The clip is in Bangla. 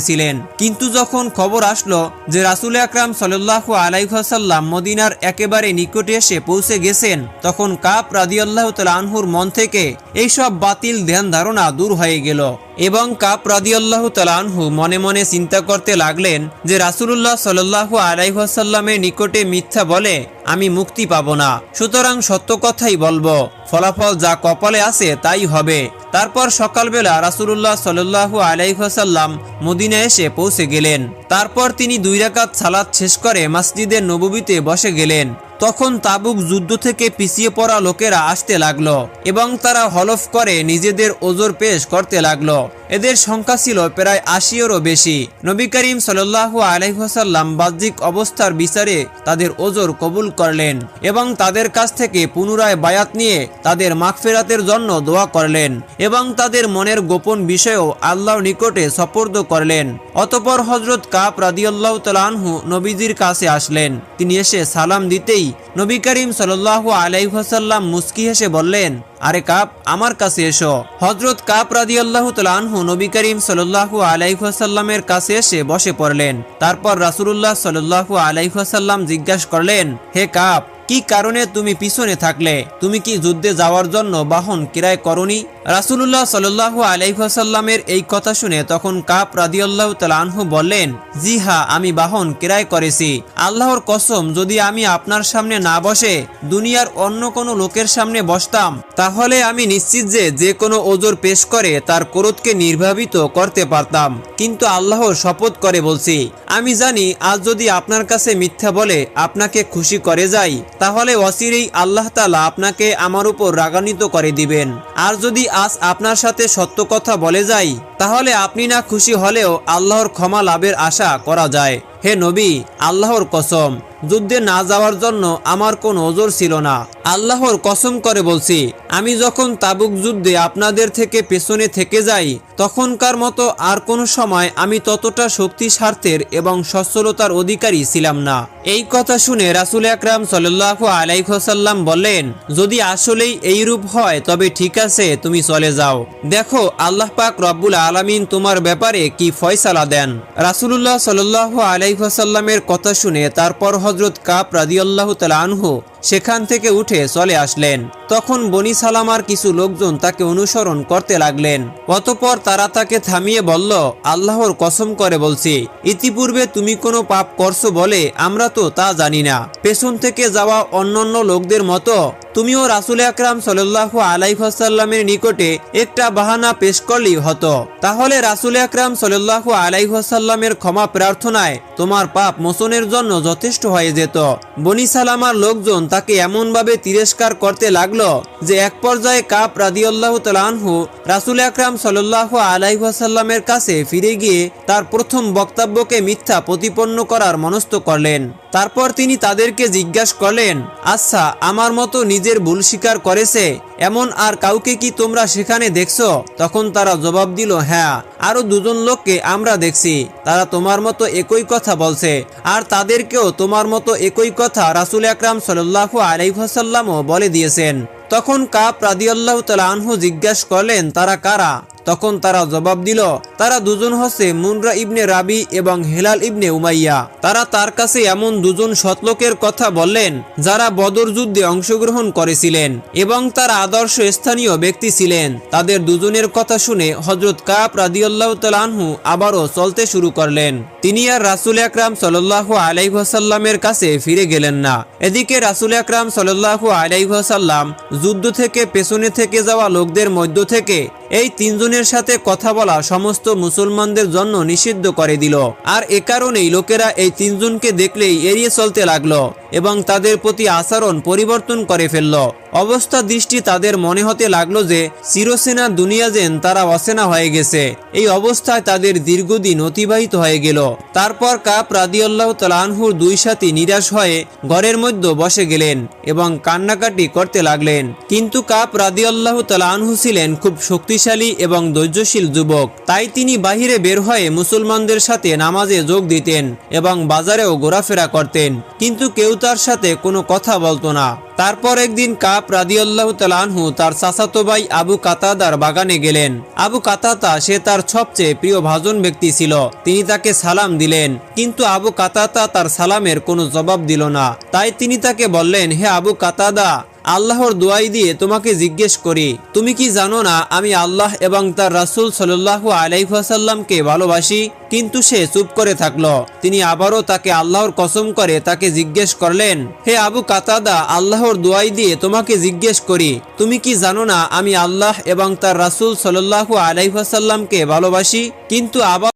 ছিলেন কিন্তু যখন খবর আসলো যে রাসুল আকরাম সাল্লাহু আলাইহাসাল্লাম মদিনার একেবারে নিকটে এসে পৌঁছে গেছেন, তখন কাপ রাদিয়াল্লাহ আনহুর মন থেকে এইসব বাতিল ধ্যান ধারণা দূর হয়ে গেল এবং কাপ রাদিয়াল্লাহ আনহু মনে মনে চিন্তা করতে লাগলেন যে রাসুলুল্লাহ সাল্লাহু আলাইহাসাল্লামের নিকটে মিথ্যা বলে আমি মুক্তি পাব না। সুতরাং সত্য কথাই বলব। ফলাফল যা কপালে আছে তাই হবে। তারপর সকালবেলা রাসুলুল্লাহ সাল্লু আলাইহাসাল্লাম মদিনা এসে পৌঁছে গেলেন। তারপর তিনি দুই রাকাত সালাত শেষ করে মসজিদের নববীতে বসে গেলেন। তখন তাবুক যুদ্ধ থেকে পিছিয়ে পড়া লোকেরা আসতে লাগল এবং তারা হলফ করে নিজেদের ওজোর পেশ করতে লাগল। এদের সংখ্যা ছিল প্রায় আশিয়েরও বেশি। নবী করিম সাল্লাহু আলহাসাল্লাম বাহ্যিক অবস্থার বিচারে তাদের ওজোর কবুল করলেন এবং তাদের কাছ থেকে পুনরায় বায়াত নিয়ে তাদের মাগফেরাতের জন্য দোয়া করলেন এবং তাদের মনের গোপন বিষয়েও আল্লাহর নিকটে সপর্দ করলেন। অতপর হজরত কাপ রাদিয়াল্লাহ তালানহু নবীজির কাছে আসলেন। তিনি এসে সালাম দিতেই নবী করিম সাল্লাহু আলাইহাসাল্লাম মুস্কি হেসে বললেন, আরে কাপ আমার কাছে এসো। হজরত কাপ রাদিয়াল্লাহ তালানহু নবী করিম সাল্লাহু আলাইহাসাল্লামের কাছে এসে বসে পড়লেন। তারপর রাসুলুল্লাহ সাল্লাহু আলাইহাসাল্লাম জিজ্ঞাসা করলেন, হে কাপ কি কারণে তুমি পিছনে থাকলে? তুমি কি যুদ্ধে যাওয়ার জন্য বাহন কিরায় করনি? রাসুলুল্লাহ সাল্লু আলাইসাল্লামের এই কথা শুনে তখন কাপ রাদিয়াল্লাহ তালানহু বললেন, জি হা আমি বাহন কিরায় করেছি। আল্লাহর কসম, যদি আমি আপনার সামনে না বসে, দুনিয়ার অন্য কোনো লোকের সামনে বসতাম, তাহলে আমি নিশ্চিত যে যে কোনো ওজোর পেশ করে তার ক্রোধকে নির্ভাবিত করতে পারতাম। কিন্তু আল্লাহর শপথ করে বলছি, আমি জানি, আজ যদি আপনার কাছে মিথ্যা বলে আপনাকে খুশি করে যাই তাহলে অচিরেই আল্লাহ তালা আপনাকে আমার উপর রাগান্বিত করে দিবেন। আর যদি আজ আপনার সাথে সত্য কথা বলে যাই, তাহলে আপনি না খুশি হলেও আল্লাহর ক্ষমা লাভের আশা করা যায়। হে নবী, আল্লাহর কসম। যুদ্ধে না যাওয়ার জন্য আমার কোনো ওজোর ছিল না। আল্লাহর কসম করে বলছি, আমি যখন তাবুক যুদ্ধে আপনাদের থেকে পেছনে থেকে যাই, তখনকার মতো আর কোনো সময় আমি ততটা শক্তি স্বার্থের এবং সচ্ছলতার অধিকারী ছিলাম না। এই কথা শুনে রাসুল আকরাম সাল্লাহ আলাইসাল্লাম বললেন, যদি আসলেই এই রূপ হয়, তবে ঠিক আছে, তুমি চলে যাও। দেখো, আল্লাহ পাক রব্বুল আলমিন তোমার ব্যাপারে কি ফয়সালা দেন। রাসুলুল্লাহ সাল্লাহ আলাইসাল্লামের কথা শুনে তারপর হজরত কাপ রাদিয়াল্লাহ তালানহু সেখান থেকে উঠে চলে আসলেন। তখন বনি সালামার কিছু লোকজন তাকে অনুসরণ করতে লাগলেন। অতপর তারা তাকে থামিয়ে বলল, আল্লাহর কসম করে বলছি, ইতিপূর্বে তুমি কোনো পাপ করছ বলে আমরা তো তা জানি না। পেছন থেকে যাওয়া অন্যান্য লোকদের মতো তুমিও রাসুল আকরাম সাল্লাহু আলাইহাসাল্লামের নিকটে একটা বাহানা পেশ করলেই হতো। তাহলে রাসুল আকরাম সাল্লাহু আলাইহাসাল্লামের ক্ষমা প্রার্থনায় তোমার পাপ মোচনের জন্য যথেষ্ট হয়ে যেত। বনি সালামার লোকজন তাকে এমনভাবে তিরস্কার করতে লাগল যে এক পর্যায়ে কাপ রাদিউল্লাহ তালহু রাসুল আকরাম সাল্লাহ আলাইহাসাল্লামের কাছে ফিরে গিয়ে তার প্রথম বক্তব্যকে মিথ্যা প্রতিপন্ন করার মনস্থ করলেন। তারপর তিনি তাদেরকে জিজ্ঞাসা করলেন আচ্ছা আমার মতো নিজের ভুল স্বীকার করেছে, এমন আর কাউকে কি তোমরা সেখানে দেখছ? তখন তারা জবাব দিল হ্যাঁ আরও দুজন লোককে আমরা দেখছি, তারা তোমার মতো একই কথা বলছে, আর তাদেরকেও তোমার মতো একই কথা রাসুল আকরাম সাল্লাহু আলাইহাসাল্লামও বলে দিয়েছেন। তখন কাপ রাদিয়াল্লাহ তালানহু জিজ্ঞাসা করলেন, তারা কারা? তখন তারা জবাব দিল, তারা দুজন হচ্ছে মুনরা ইবনে রাবি এবং হেলাল ইবনে উমাইয়া। তারা তার কাছে এমন দুজন সৎলোকের কথা বললেন, যারা বদর যুদ্ধে অংশগ্রহণ করেছিলেন এবং তারা আদর্শ স্থানীয় ব্যক্তি ছিলেন। তাদের দুজনের কথা শুনে হজরত কাপ রাদিউল্লাহ তালহু আবারও চলতে শুরু করলেন। তিনি আর রাসুল আকরাম সাল্লাহ আলাইহাসাল্লামের কাছে ফিরে গেলেন না। এদিকে রাসুল আকরাম সাল্লাহ আলাইহাসাল্লাম যুদ্ধ থেকে পেছনে থেকে যাওয়া লোকদের মধ্য থেকে এই তিনজনের সাথে কথা বলা সমস্ত মুসলমানদের জন্য নিষিদ্ধ করে দিল। আর এ কারণেই লোকেরা এই তিনজনকে দেখলেই এড়িয়ে চলতে লাগল এবং তাদের প্রতি আচরণ পরিবর্তন করে ফেলল। অবস্থা দৃষ্টি তাদের মনে হতে লাগল যে চিরসেনা দুনিয়া যেন তারা অসেনা হয়ে গেছে। এই অবস্থায় তাদের দীর্ঘদিন অতিবাহিত হয়ে গেল। তারপর কাপ রাদিয়াল্লাহ তালানহুর দুই সাথী নিরাশ হয়ে ঘরের মধ্যে বসে গেলেন এবং কান্নাকাটি করতে লাগলেন। কিন্তু কাপ রাদিয়াল্লাহ তালানহু ছিলেন খুব শক্তিশালী এবং ধৈর্যশীল যুবক। তাই তিনি বাহিরে বের হয়ে মুসলমানদের সাথে নামাজে যোগ দিতেন এবং বাজারেও ঘোরাফেরা করতেন। কিন্তু কেউ তার সাথে কোনো কথা বলতো না। তারপর একদিন কাপ রাদিউল্লাহ তালানহু তার চাচাতো ভাই আবু কাতাদার বাগানে গেলেন। আবু কাতাতা সে তার সবচেয়ে প্রিয় ভাজন ব্যক্তি ছিল। তিনি তাকে সালাম দিলেন। কিন্তু আবু কাতাতা তার সালামের কোনো জবাব দিল না। তাই তিনি তাকে বললেন, হে আবু কাতাদা আল্লাহর দোয়াই দিয়ে তোমাকে জিজ্ঞেস করি, তুমি কি জানো না আমি আল্লাহ এবং তার রাসূল সাল্লাল্লাহু আলাইহাসাল্লামকে ভালোবাসি? কিন্তু সে চুপ করে থাকল। তিনি আবারও তাকে আল্লাহর কসম করে তাকে জিজ্ঞেস করলেন, হে আবু কাতাদা, আল্লাহর দোয়াই দিয়ে তোমাকে জিজ্ঞেস করি, তুমি কি জানো না আমি আল্লাহ এবং তার রাসূল সাল্লাল্লাহু আলাইহাসাল্লামকে ভালোবাসি? কিন্তু আবার